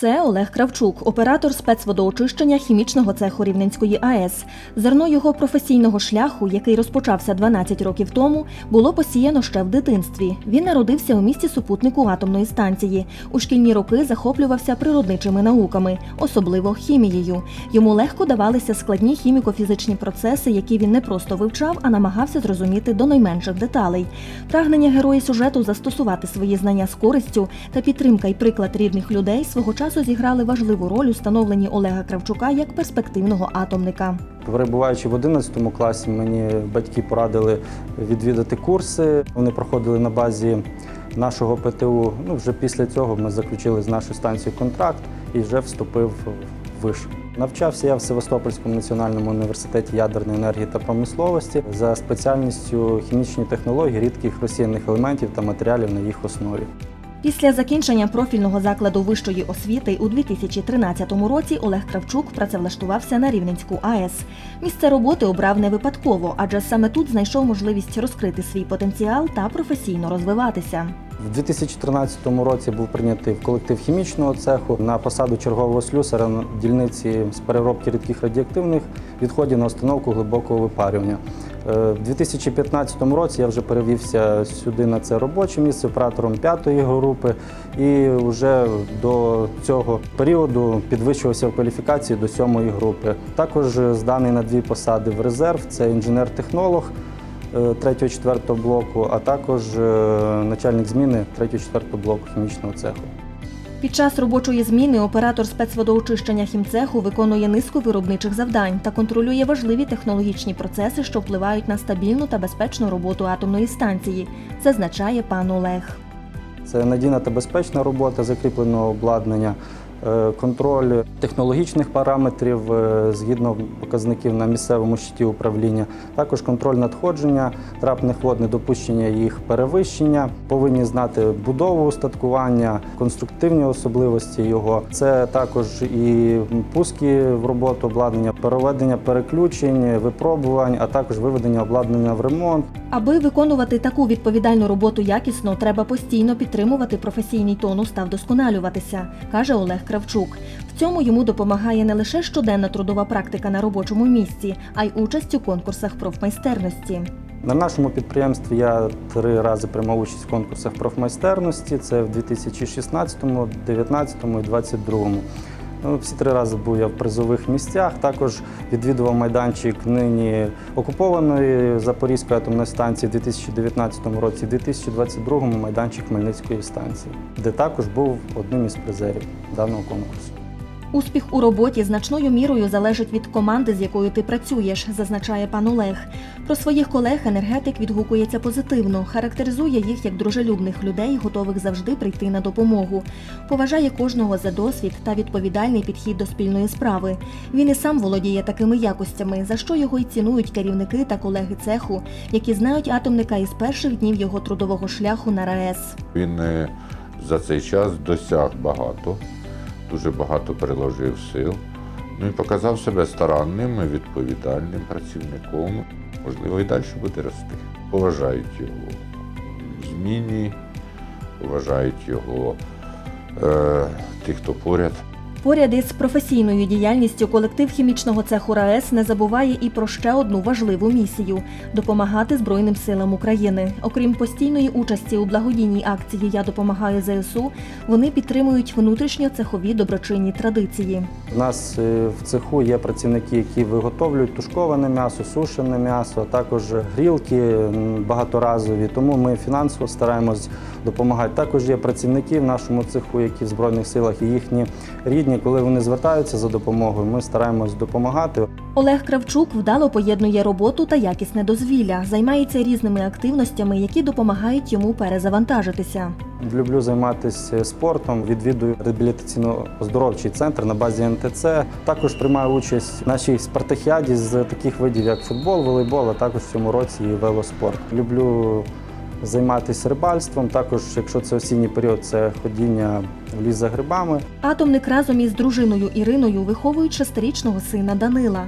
Це Олег Кравчук, оператор спецводоочищення хімічного цеху Рівненської АЕС. Зерно його професійного шляху, який розпочався 12 років тому, було посіяно ще в дитинстві. Він народився у місті супутнику атомної станції. У шкільні роки захоплювався природничими науками, особливо хімією. Йому легко давалися складні хіміко-фізичні процеси, які він не просто вивчав, а намагався зрозуміти до найменших деталей. Прагнення герої сюжету застосувати свої знання з користю та підтримка і приклад рідних людей свого часу зіграли важливу роль у становленні Олега Кравчука як перспективного атомника. Перебуваючи в 11 класі, мені батьки порадили відвідати курси. Вони проходили на базі нашого ПТУ. Ну, вже після цього ми заключили з нашою станцією контракт і вже вступив в виш. Навчався я в Севастопольському національному університеті ядерної енергії та промисловості за спеціальністю хімічні технології рідких розсіяних елементів та матеріалів на їх основі. Після закінчення профільного закладу вищої освіти у 2013 році Олег Кравчук працевлаштувався на Рівненську АЕС. Місце роботи обрав не випадково, адже саме тут знайшов можливість розкрити свій потенціал та професійно розвиватися. В 2013 році був прийнятий в колектив хімічного цеху на посаду чергового слюсара на дільниці з переробки рідких радіоактивних відходів на установку глибокого випарювання. Е, В 2015 році я вже перевівся сюди на це робоче місце оператором п'ятої групи, і вже до цього періоду підвищувався в кваліфікації до сьомої групи. Також зданий на дві посади в резерв: це інженер-технолог. 3-4 блоку, а також е, начальник зміни 3-4 блоку хімічного цеху. Під час робочої зміни оператор спецводоочищення хімцеху виконує низку виробничих завдань та контролює важливі технологічні процеси, що впливають на стабільну та безпечну роботу атомної станції, зазначає пан Олег. Це надійна та безпечна робота закріпленого обладнання, контроль технологічних параметрів е, згідно показників на місцевому щиті управління, також контроль надходження трапних вод, недопущення їх перевищення. Повинні знати будову устаткування, конструктивні особливості його. Це також і пуски в роботу обладнання, проведення переключень, випробувань, а також виведення обладнання в ремонт. Аби виконувати таку відповідальну роботу якісно, треба постійно підтримувати професійний тонус та вдосконалюватися, каже Олег Кравчук. В цьому йому допомагає не лише щоденна трудова практика на робочому місці, а й участь у конкурсах профмайстерності. На нашому підприємстві я три рази приймав участь в конкурсах профмайстерності. Це в 2016, 2019 і 2022. Ну, Всі три рази був я в призових місцях. Також відвідував майданчик нині окупованої Запорізької атомної станції в 2019 році, в 2022 майданчик Хмельницької станції, де також був одним із призерів даного конкурсу. Успіх у роботі значною мірою залежить від команди, з якою ти працюєш, зазначає пан Олег. Про своїх колег енергетик відгукується позитивно, характеризує їх як дружелюбних людей, готових завжди прийти на допомогу. Поважає кожного за досвід та відповідальний підхід до спільної справи. Він і сам володіє такими якостями, за що його й цінують керівники та колеги цеху, які знають атомника із перших днів його трудового шляху на РаЕС. Він е, за цей час досяг багато, дуже багато приложив сил. Ну і показав себе старанним, і відповідальним працівником. Можливо, і далі буде рости. Поважають його зміні, поважають його е, тих, хто поряд. Поряд із професійною діяльністю колектив хімічного цеху РаЕС не забуває і про ще одну важливу місію допомагати Збройним силам України. Окрім постійної участі у благодійній акції Я допомагаю ЗСУ. Вони підтримують внутрішньо-цехові доброчинні традиції. У нас е, в цеху є працівники, які виготовлюють тушковане м'ясо, сушене м'ясо, а також грілки багаторазові. Тому ми фінансово стараємось допомагати. Також є працівники в нашому цеху, які в Збройних силах і їхні рідні. Коли вони звертаються за допомогою, ми стараємось допомагати. Олег Кравчук вдало поєднує роботу та якісне дозвілля, займається різними активностями, які допомагають йому перезавантажитися. Люблю займатися спортом, відвідую реабілітаційно-оздоровчий центр на базі НТЦ. Також приймаю участь в нашій спартахіаді з таких видів, як футбол, волейбол, а також в цьому році і велоспорт. Люблю займатися рибальством. Також, якщо це осінній період, це ходіння в ліс за грибами. Атомник разом із дружиною Іриною виховують шестирічного сина Данила.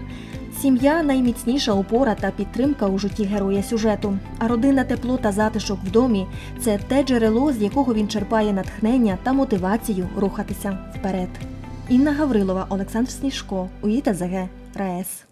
Сім'я найміцніша опора та підтримка у житті героя сюжету. А родина тепло та затишок в домі це те джерело, з якого він черпає натхнення та мотивацію рухатися вперед. Інна Гаврилова, Олександр Сніжко, УІТАЗГ, РаЕС.